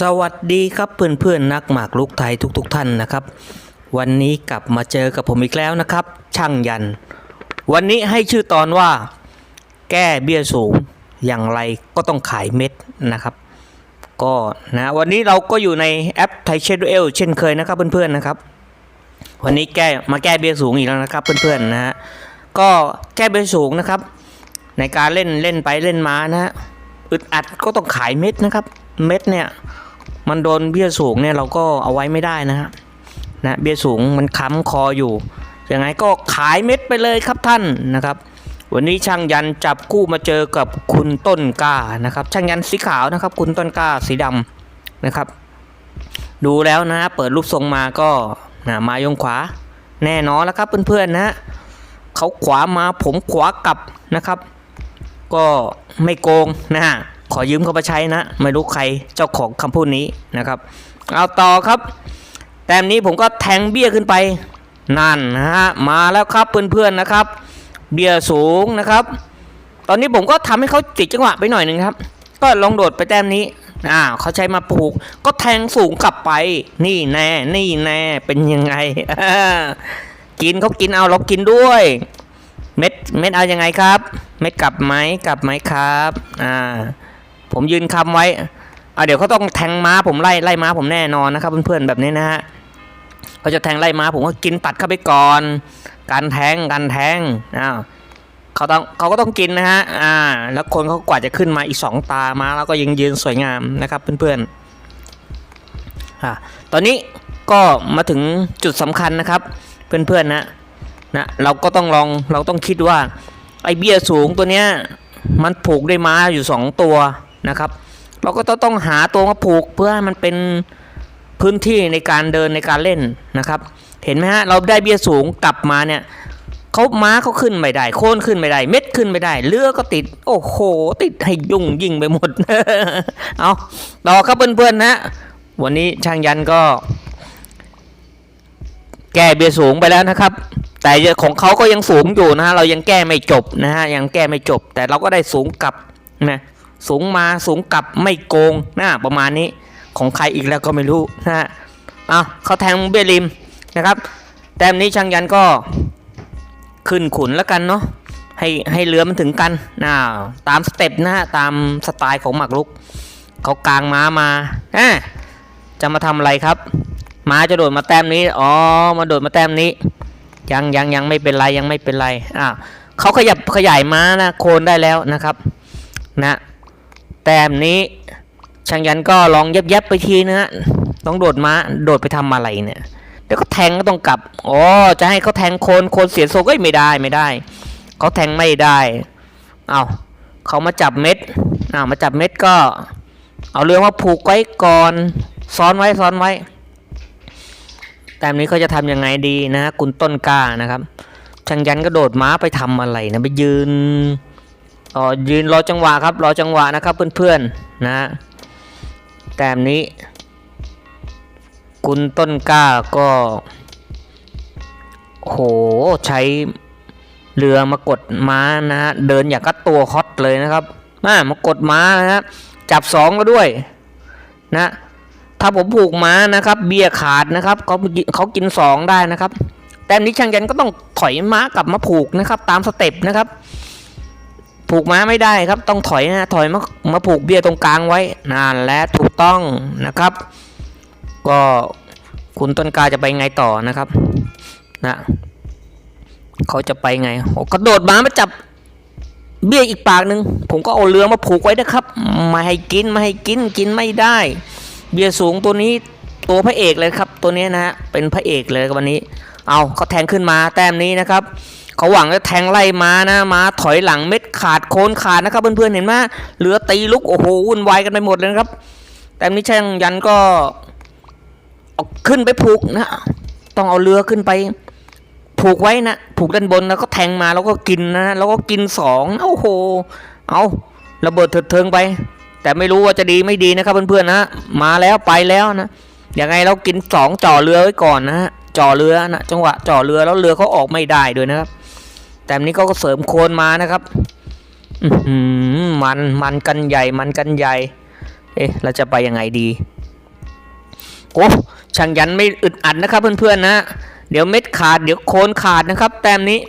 สวัสดีครับเพื่อนๆนักหมากรุกไทยทุกๆทท่านนะครับ วันนี้กลับมาเจอกับผมอีกแล้วนะครับ ช่างยัน วันนี้ให้ชื่อตอนว่า แก้เบี้ยสูงอย่างไรก็ต้องขายเม็ดนะครับ ก็นะวันนี้เราก็อยู่ในแอปไทยเชดเอลเช่นเคยนะครับเพื่อนๆนะครับ วันนี้แก้มาแก้เบี้ยสูงอีกแล้วนะครับเพื่อนๆนะฮะก็แก้เบี้ยสูงนะครับ ในการเล่นเล่นไปเล่นมานะฮะอึดอัดก็ต้องขายเม็ดนะครับ เม็ดเนี่ย มันโดนเบี้ยสูงเนี่ยเราก็เอาไว้ไม่ได้นะฮะนะเบี้ยสูงมันค้ำคออยู่ยังไงก็ขายเม็ดไปเลยครับท่านนะครับ วันนี้ช่างยันจับคู่มาเจอกับคุณต้นกล้านะครับ ช่างยันสีขาวนะครับ คุณต้นกล้าสีดำนะครับ ดูแล้วนะเปิดรูปทรงมาก็นะมายงขวาแน่นอนแล้วครับเพื่อนๆนะเขาขวามาผมขวากลับนะครับ ก็ไม่โกงนะฮะ ขอยืมเขาไปใช้นะ ไม่รู้ใครเจ้าของคำพูดนี้นะครับ เอาต่อครับ แต้มนี้ผมก็แทงเบี้ยขึ้นไปนั่นนะฮะมาแล้วครับเพื่อนๆนะครับ เบี้ยสูงนะครับ ตอนนี้ผมก็ทำให้เขาติดจังหวะไปหน่อยหนึ่งครับ ก็ลองโดดไปแต้มนี้อ่าเขาใช้มาปลูก ก็แทงสูงกลับไป นี่แน่นี่แน่เป็นยังไงกินเขากินเอาเรากินด้วยเม็ดเม็ดเอายังไงครับ เม็ดกลับไหมกลับไหมครับ อ่า ผมยืนคำไว้อ่าเดี๋ยวเขาต้องแทงม้าผมไล่ไล่ม้าผมแน่นอนนะครับเพื่อนๆแบบนี้นะฮะเขาจะแทงไล่ม้าผมก็กินตัดเข้าไปก่อน การแทงการแทงอ้าวเขาต้องเขาก็ต้องกินนะฮะอ่าแล้วคนเขากว่าจะขึ้นมาอีกสองตามาแล้วก็ยังยืนสวยงามนะครับเพื่อนๆอ่าตอนนี้ก็มาถึงจุดสำคัญนะครับ เพื่อนๆนะนะเราก็ต้องลองเราต้องคิดว่าไอเบี้ยสูงตัวเนี้ยมันผูกด้วยม้าอยู่ 2 ตัว นะครับ เราก็ต้องหาตัวมาผูกเพื่อให้มันเป็นพื้นที่ในการเดินในการเล่นนะครับ เห็นไหมฮะเราได้เบี้ยสูงกลับมาเนี่ยเขาม้าเขาขึ้นไม่ได้ โค่นขึ้นไม่ได้ เม็ดขึ้นไม่ได้เรือก็ติด โอ้โห ติดให้ยุ่งยิ่งไปหมด เอาต่อครับเพื่อนๆนะวันนี้ช่างยันก็ แก้เบียสูงไปแล้วนะครับ แต่ของเขาก็ยังสูงอยู่นะฮะเรายังแก้ไม่จบนะฮะยังแก้ไม่จบ แต่เราก็ได้สูงกลับนะ สูงมาสูงกลับไม่โกงนะประมาณนี้ของใครอีกแล้วก็ไม่รู้นะฮะเอาเขาแทงเบียริมนะครับ แต้มนี้ช่างยันก็ขึ้นขุนแล้วกันเนาะให้ให้เรือมันถึงกันนะตามสเต็ปนะฮะตามสไตล์ของหมากรุกเขากลางม้ามาอะจะมาทำอะไรครับ ม้าจะโดดมาแต้มนี้อ๋อมาโดดมาแต้มนี้ ยังยังยังไม่เป็นไรยังไม่เป็นไรอ่าเขาขยับขยายม้านะโคนได้แล้วนะครับ นะ แต้มนี้ช่างยันก็ลองเย็บเย็บๆไปทีนะฮะต้องโดดม้าโดดไปทำอะไรเนี่ย เดี๋ยวก็แทงก็ต้องกลับอ๋อจะให้เขาแทงโคนโคนเสียทรงก็ไม่ได้ไม่ได้เขาแทงไม่ได้เอาเขามาจับเม็ดอ่ามาจับเม็ดก็ เอาเรือมาผูกไว้ก่อนซ้อนไว้ซ้อนไว้ แต้มนี้เขาจะทำยังไงดีนะฮะคุณต้นกล้านะครับช่างยันก็โดดม้าไปทำอะไรนะไปยืน อ๋อยืนรอจังหวะครับรอจังหวะนะครับเพื่อนๆนะแต้มนี้ คุณต้นกล้าก็โหใช้เรือมากดม้านะฮะเดินอย่างกับตัวฮอตเลยนะครับมามากดม้านะฮะจับสองก็ด้วยนะถ้าผมผูกม้านะครับ เบียขาดนะครับเขาเขากินสองได้นะครับ แต่นี้ช่างยันก็ต้องถอยม้ากลับมาผูกนะครับ ตามสเต็ปนะครับ ผูกม้าไม่ได้ครับต้องถอยนะถอยมามาผูกเบี้ยตรงกลางไว้นานและถูกต้องนะครับ ก็คุณต้นกาจะไปไงต่อนะครับนะเขาจะไปไงโอ้กระโดดม้ามาจับเบี้ยอีกปากหนึ่งผมก็เอาเรือมาผูกไว้นะครับไม่ให้กินไม่ให้กินกินไม่ได้ เบี้ยสูงตัวนี้ตัวพระเอกเลยครับ ตัวนี้นะฮะเป็นพระเอกเลยวันนี้ เอาเขาแทงขึ้นมาแต้มนี้นะครับ เขาหวังจะแทงไล่มานะมาถอยหลังเม็ดขาดโคนขาดนะครับเพื่อนๆเห็นไหมเหลือตีลุกโอ้โหวุ่นวายกันไปหมดเลยครับ แต้มนี้ช่างยันก็ขึ้นไปผูกนะต้องเอาเรือขึ้นไป ผูกไว้นะผูกด้านบนแล้วก็แทงมาแล้วก็กินนะแล้วก็กินสองโอ้โห เอาระเบิดเถิดเทิงไป แต่ไม่รู้ว่าจะดีไม่ดีนะครับเพื่อนๆนะมาแล้วไปแล้วนะยังไงเรากินสองจ่อเรือไว้ก่อนนะฮะจ่อเรือนะจังหวะจ่อเรือแล้วเรือเขาออกไม่ได้ด้วยนะครับ แต่นี้ก็เสริมโคนมานะครับมันมันกันใหญ่มันกันใหญ่ เอ๊ะเราจะไปยังไงดีโอ้ช่างยันไม่อึดอัดนะครับเพื่อนๆนะ เดี๋ยวเม็ดขาดเดี๋ยวโคนขาดนะครับ แต้มนี้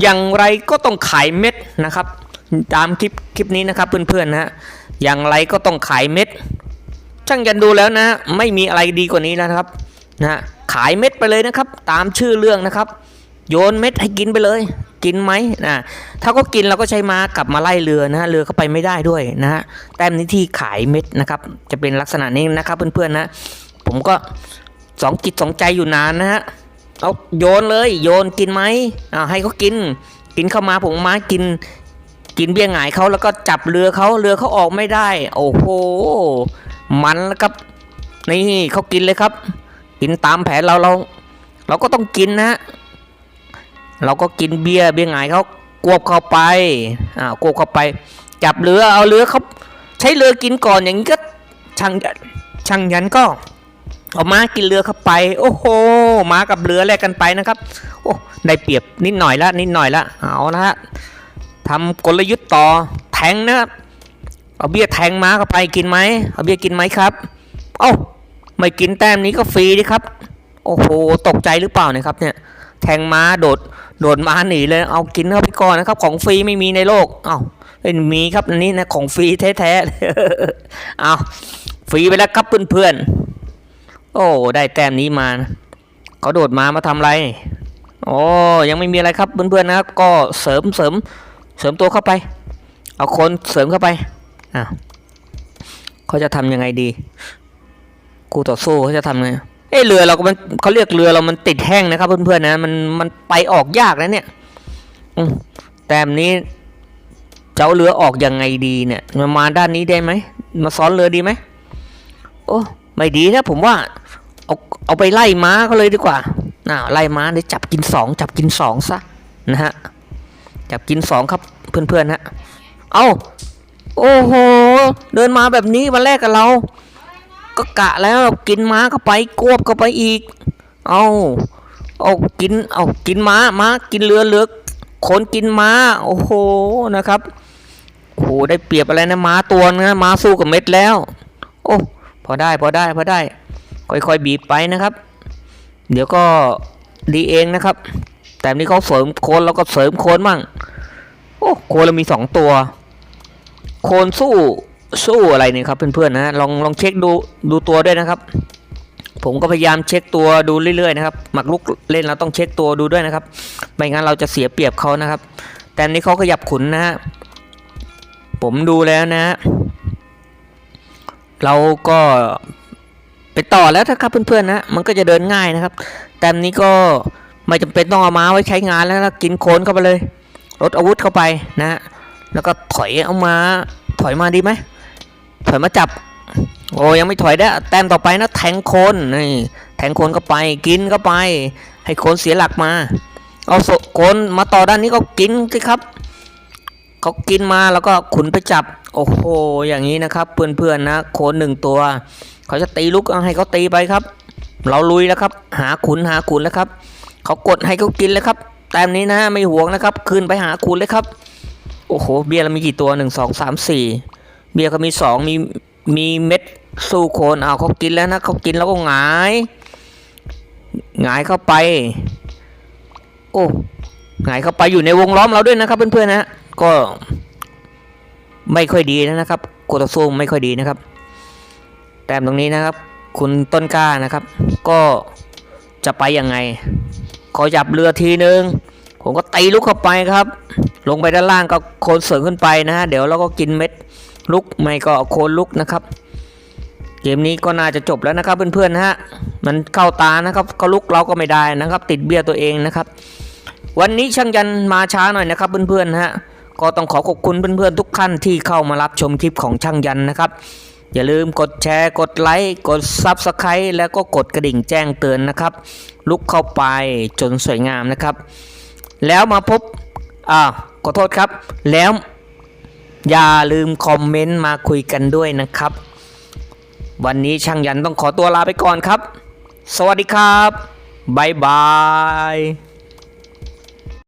อย่างไรก็ต้องขายเม็ดนะครับ ตามคลิปคลิปนี้นะครับเพื่อนๆนะอย่างไรก็ต้องขายเม็ด ช่างยันดูแล้วนะ ไม่มีอะไรดีกว่านี้แล้วนะครับนะขายเม็ดไปเลยนะครับ ตามชื่อเรื่องนะครับ โยนเม็ดให้กินไปเลย กินไหมนะถ้าก็กินเราก็ใช้ม้ากลับมาไล่เรือนะฮะเรือเข้าไปไม่ได้ด้วยนะฮะแต้มนี้ที่ขายเม็ดนะครับ จะเป็นลักษณะนี้นะครับเพื่อนๆนะผมก็สองจิตสองใจอยู่นานนะฮะเอาโยนเลยโยนกินไหมอ่าให้เขากิน กินเข้ามาผมม้ากิน กินเบี้ยหงายเขาแล้วก็จับเรือเขาเรือเขาออกไม่ได้ โอ้โหมันแล้วครับนี่เขากินเลยครับ กินตามแผนเราเรา เราก็ต้องกินนะฮะ เราก็กินเบียร์เบี้ยหงายเขากวบเข้าไปอ่ากวบเข้าไป จับเรือเอาเรือเขาใช้เรือกินก่อนอย่างนี้ก็ช่างช่างยันก็เอาม้ากินเรือเข้าไป โอ้โหม้ากับเรือแลกกันไปนะครับ โอ้ได้เปรียบนิดหน่อยละนิดหน่อยละเอานะฮะทำกลยุทธ์ต่อแทงนะครับเอาเบี้ยแทงม้าเข้าไปกินไหมเอาเบี้ยกินไหมครับ เอ้าไม่กินแต้มนี้ก็ฟรีดิครับ โอ้โหตกใจหรือเปล่านี่ยครับเนี่ยแทงม้าโดด โดดมาหนีเลยเอากินเข้าไปก่อนนะครับ ของฟรีไม่มีในโลกเอ้าเป็นมีครับอันนี้นะของฟรีแท้ๆเอาฟรีไปแล้วครับเพื่อนๆโอ้ได้แต้มนี้มาเขาโดดมามาทำอะไรโอ้ยังไม่มีอะไรครับเพื่อนๆนะครับก็เสริมเสริมเสริมตัวเข้าไป เอาคนเสริมเข้าไปอะเขาจะทำยังไงดีกูต่อสู้เขาจะทำไง อ้เรือเราก็มันเขาเรียกเรือเรามันติดแห้งนะครับ เพื่อนๆนะมันมันไปออกยากนะเนี่ยแต้มนี้เจะเอาเรือออกยังไงดีเนี่ยมามาด้านนี้ได้ไหมมาซ้อนเรือดีไหมโอ้ไม่ดีนะผมว่าเอาเอาไปไล่ม้าเขาเลยดีกว่าน่าไล่ม้าเดี๋ยวจับกินสองจับกินสองซะนะฮะจับกินสองครับเพื่อนๆฮะเอาโอ้โห เดินมาแบบนี้มาแรกกับเรา ก็กะแล้วกินม้าเข้าไปกวบเข้าไปอีก เอาเอากินเอากินม้าม้ากินเรือเรือคนกินม้า โอ้โหนะครับโอ้โหได้เปรียบอะไรนะม้าตัวนะม้าสู้กับเม็ดแล้ว โอ้พอได้พอได้พอได้ ค่อยๆบีบไปนะครับ เดี๋ยวก็ดีเองนะครับ แต่นี้เขาเสริมโคนแล้วก็เสริมโคนมั่ง โอ้โคนเรามีสองตัว โคนสู้ สู้อะไรเนี่ยครับเพื่อนๆนะลองลองเช็คดูดูตัวด้วยนะครับ ผมก็พยายามเช็คตัวดูเรื่อยๆนะครับหมักลุกเล่นเราต้องเช็คตัวดูด้วยนะครับไม่งั้นเราจะเสียเปรียบเขานะครับ แต่นี้เขาขยับขุนนะฮะผมดูแล้วนะฮะเราก็ไปต่อแล้วนะครับเพื่อนๆนะมันก็จะเดินง่ายนะครับ แต่นี้ก็ไม่จำเป็นต้องเอาม้าไว้ใช้งานแล้วนะกินโคนเข้าไปเลยลดอาวุธเข้าไปนะ แล้วก็ถอยเอามาถอยมาดีไหม ถอยมาจับ โอ้ยังไม่ถอยได้แต้มต่อไปนะแทงโคนนี่แทงโคนเข้าไปกินเข้าไป ให้โคนเสียหลักมา เอาโคนมาต่อด้านนี้ก็กินสิครับเขากินมาแล้วก็ขุนไปจับ โอ้โหอย่างนี้นะครับเพื่อนๆนะโคนหนึ่งตัวเขาจะตีลุกให้เขาตีไปครับ เราลุยแล้วครับ หาขุนหาขุนแล้วครับเขากดให้เขากินเลยครับแต้มนี้นะไม่ห่วงนะครับ คืนไปหาขุนเลยครับ โอ้โห เบียร์เรามีกี่ตัวหนึ่งสองสามสี่ เบียร์ก็มีสองมีมีเม็ดสู้โคนเอาเขากินแล้วนะเขากินแล้วก็หงายหงายเข้าไป โอ้หงายเข้าไปอยู่ในวงล้อมเราด้วยนะครับเพื่อนๆนะก็ไม่ค่อยดีนะครับโกตซูไม่ค่อยดีนะครับ แต้มตรงนี้นะครับ คุณต้นกล้านะครับ ก็จะไปยังไง ขอจับเรือทีนึง ผมก็ตีลุกเข้าไปครับ ลงไปด้านล่างก็โคนเสริมขึ้นไปนะฮะเดี๋ยวเราก็กินเม็ด ลุกไม่ก็โคนลุกนะครับ เกมนี้ก็น่าจะจบแล้วนะครับเพื่อนๆนะฮะมันเข้าตานะครับก็ลุกเราก็ไม่ได้นะครับ ติดเบี้ยตัวเองนะครับ วันนี้ช่างยันมาช้าหน่อยนะครับเพื่อนๆนะฮะก็ต้องขอขอบคุณเพื่อนๆทุกท่านที่เข้ามารับชมคลิปของช่างยันนะครับ อย่าลืมกดแชร์กดไลค์กดซับสไครต์แล้วก็กดกระดิ่งแจ้งเตือนนะครับ ลุกเข้าไปจนสวยงามนะครับ แล้วมาพบอ่าขอโทษครับแล้ว อย่าลืมคอมเมนต์มาคุยกันด้วยนะครับ วันนี้ช่างยันต้องขอตัวลาไปก่อนครับ สวัสดีครับบ๊ายบาย